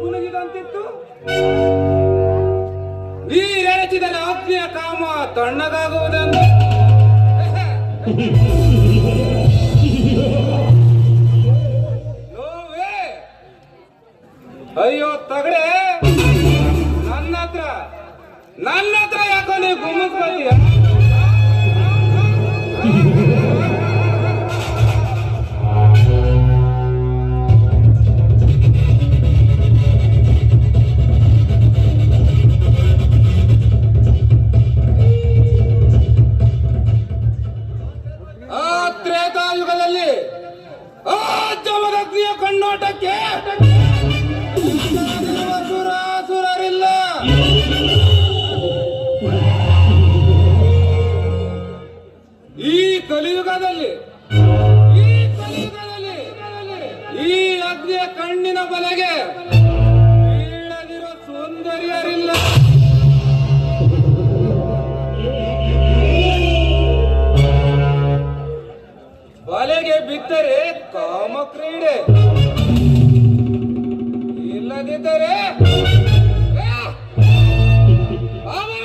ಮುಳುಗಿದಂತಿತ್ತು ನೀರೆಚಿದ ಆತ್ಮೀಯ ಕಾಮ ತಣ್ಣಗಾಗುವುದನ್ನು. ನೋವೇ. ಅಯ್ಯೋ, ತಗಡೆ. ನನ್ನ ಹತ್ರ ನನ್ನ ಹತ್ರ ಯಾಕೋ ನೀವು ಗುಮ್ಮಿಸ್ಕೊತೀಯ ಜಮದಗ್ನಿಯ ಕಣ್ಣೋಟಕ್ಕೆ ಸುರಾಸುರರಿಲ್ಲ ಈ ಕಲಿಯುಗದಲ್ಲಿ ಈ ಕಲಿಯುಗದಲ್ಲಿ ಈ ಅಗ್ನಿಯ ಕಣ್ಣಿನ ಬಲೆಗೆ ಬೀಳದಿರೋ ಸುಂದರಿಯರಿಲ್ಲ. ಕಾಮ ಕ್ರೀಡೆ. ಇಲ್ಲದಿದ್ದರೆ ಅವರ